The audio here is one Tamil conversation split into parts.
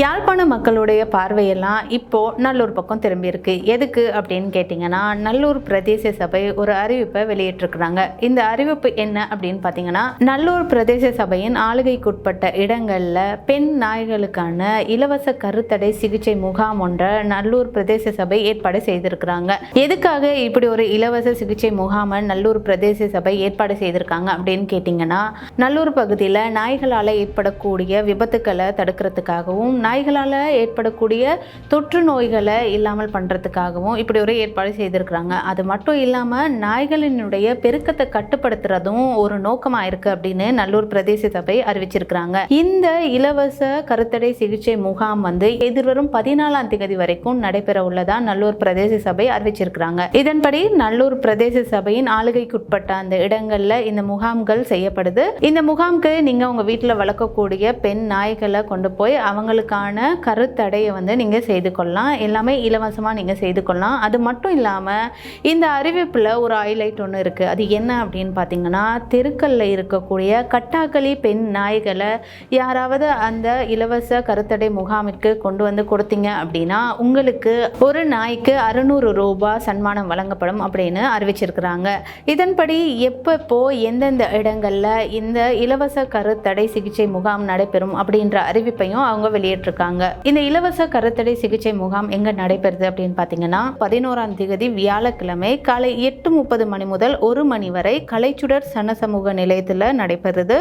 யாழ்ப்பாண மக்களுடைய பார்வையெல்லாம் இப்போது நல்லூர் பக்கம் திரும்பியிருக்கு. எதுக்கு அப்படின்னு கேட்டிங்கன்னா நல்லூர் பிரதேச சபை ஒரு அறிவிப்பை வெளியிட்டிருக்கிறாங்க. இந்த அறிவிப்பு என்ன அப்படின்னு பார்த்தீங்கன்னா நல்லூர் பிரதேச சபையின் ஆளுகைக்குட்பட்ட இடங்களில் பெண் நாய்களுக்கான இலவச கருத்தடை சிகிச்சை முகாம் ஒன்றை நல்லூர் பிரதேச சபை ஏற்பாடு செய்திருக்கிறாங்க. எதுக்காக இப்படி ஒரு இலவச சிகிச்சை முகாமை நல்லூர் பிரதேச சபை ஏற்பாடு செய்திருக்காங்க அப்படின்னு கேட்டிங்கன்னா நல்லூர் பகுதியில் நாய்களால் ஏற்படக்கூடிய விபத்துக்களை தடுக்கிறதுக்காகவும் நாய்களால் ஏற்படக்கூடிய தொற்று நோய்களை இல்லாமல் பண்ணுறதுக்காகவும் இப்படி ஒரு ஏற்பாடு செய்திருக்கிறாங்க. அது மட்டும் இல்லாமல் நாய்களினுடைய பெருக்கத்தை கட்டுப்படுத்துறதும் ஒரு நோக்கமாக இருக்குது அப்படின்னு நல்லூர் பிரதேச சபை அறிவிச்சிருக்கிறாங்க. இந்த இலவச கருத்தடை சிகிச்சை முகாம் வந்து எதிர்வரும் பதினாலாம் தேதி வரைக்கும் நடைபெற உள்ளதா நல்லூர் பிரதேச சபை அறிவிச்சிருக்கிறாங்க. இதன்படி நல்லூர் பிரதேச சபையின் ஆளுகைக்குட்பட்ட அந்த இடங்கள்ல இந்த முகாம்கள் செய்யப்படுது. இந்த முகாம்க்கு நீங்க உங்க வீட்டில் வளர்க்கக்கூடிய பெண் நாய்களை கொண்டு போய் அவங்களுக்கு அவங்களுக்கான கருத்தடையை வந்து நீங்கள் செய்து கொள்ளலாம் எல்லாமே இலவசமாக நீங்கள் செய்து கொள்ளலாம் அது மட்டும் இல்லாமல் இந்த அறிவிப்பில் ஒரு ஹைலைட் ஒன்று இருக்குது அது என்ன அப்படின்னு பார்த்தீங்கன்னா தெருக்கல்ல இருக்கக்கூடிய கட்டாக்களி பெண் நாய்களை யாராவது அந்த இலவச கருத்தடை முகாமிற்கு கொண்டு வந்து கொடுத்தீங்க அப்படின்னா உங்களுக்கு ஒரு நாய்க்கு அறுநூறு ரூபாய் சன்மானம் வழங்கப்படும் அப்படின்னு அறிவிச்சிருக்கிறாங்க. இதன்படி எப்பப்போ எந்தெந்த இடங்களில் இந்த இலவச கருத்தடை சிகிச்சை முகாம் நடைபெறும் அப்படின்ற அறிவிப்பையும் அவங்க இருக்காங்க இந்த இலவச கருத்தடை சிகிச்சை முகாம் எங்க நடைபெறுது அப்படின்னு பாத்தீங்கன்னா பதினோராம் தேதி வியாழக்கிழமை காலை எட்டு முப்பது மணி முதல் ஒரு மணி வரை கலைச்சுடர் சனசமூக நிலையத்தில் நடைபெறுது.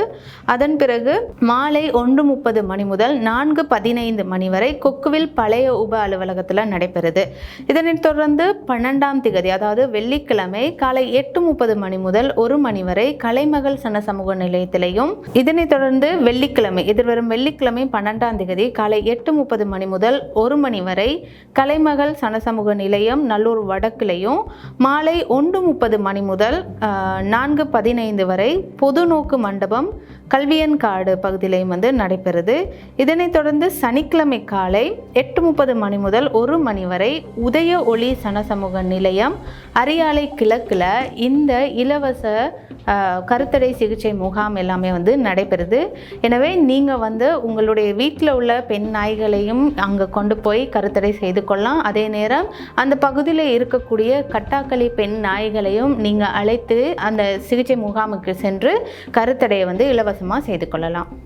அதன் பிறகு மாலை ஒன்று முப்பது மணி முதல் நான்கு பதினைந்து மணி வரை கொக்குவில் பழைய உப அலுவலகத்தில் நடைபெறுது. இதனைத் தொடர்ந்து பன்னெண்டாம் திகதி அதாவது வெள்ளிக்கிழமை காலை எட்டு முப்பது மணி முதல் ஒரு மணி வரை கலைமகள் சன சமூக நிலையத்திலையும் இதனைத் தொடர்ந்து வெள்ளிக்கிழமை எதிர்வரும் வெள்ளிக்கிழமை பன்னெண்டாம் திகதி காலை எட்டு முப்பது மணி முதல் ஒரு மணி வரை கலைமகள் சனசமூக நிலையம் நல்லூர் வடக்கிலையும் மாலை ஒன்று முப்பது மணி முதல் நான்கு பதினைந்து வரை பொது நோக்கு மண்டபம் கல்வியன் காடு பகுதியிலையும் வந்து நடைபெறுது. இதனைத் தொடர்ந்து சனிக்கிழமை காலை எட்டு முப்பது மணி முதல் ஒரு மணி வரை உதய ஒளி சனசமூக நிலையம் அரியாலை கிழக்கில் இந்த இலவச கருத்தடை சிகிச்சை முகாம் எல்லாமே வந்து நடைபெறுது. எனவே நீங்கள் வந்து உங்களுடைய வீட்டில் உள்ள பெண் பெண் நாய்களையும் அங்கே கொண்டு போய் கருத்தடை செய்து கொள்ளலாம். அதே நேரம் அந்த பகுதியில் இருக்கக்கூடிய கட்டாக்களி பெண் நாய்களையும் நீங்கள் அழைத்து அந்த சிகிச்சை முகாமுக்கு சென்று கருத்தடையை வந்து இலவசமாக செய்து கொள்ளலாம்.